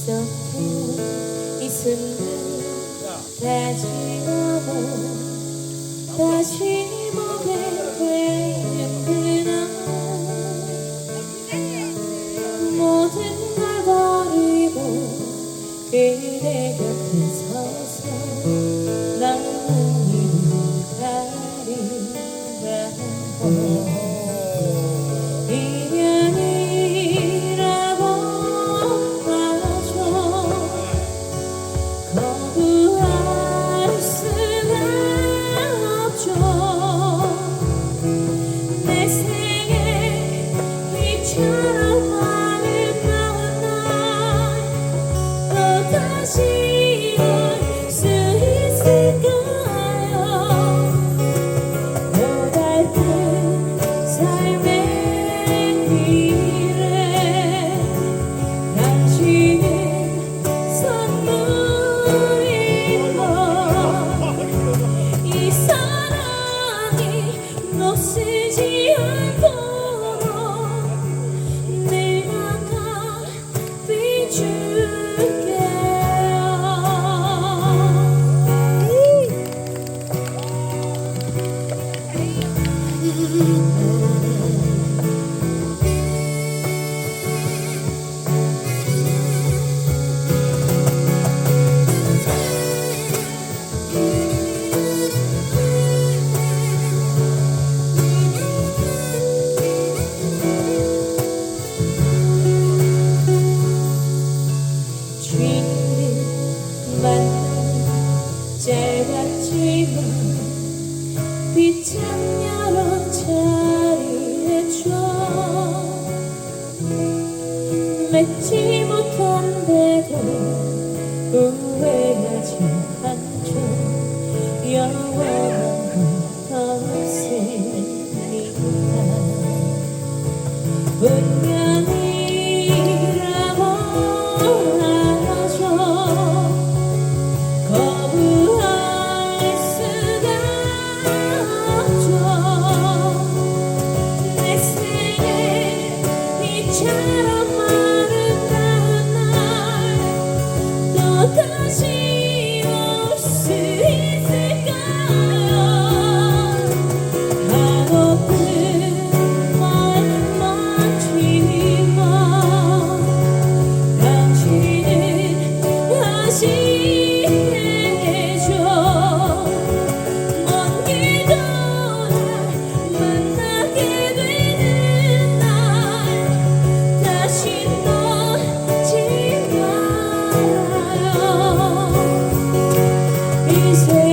익숙해 이 다시 몸에 다시 보게 되는 그날 모든 걸 버리고 그대 곁에 서서 남은 일을 가리라고 city of 맺지 못한데도 후회하지 않죠. 영원한 건 없으니까 say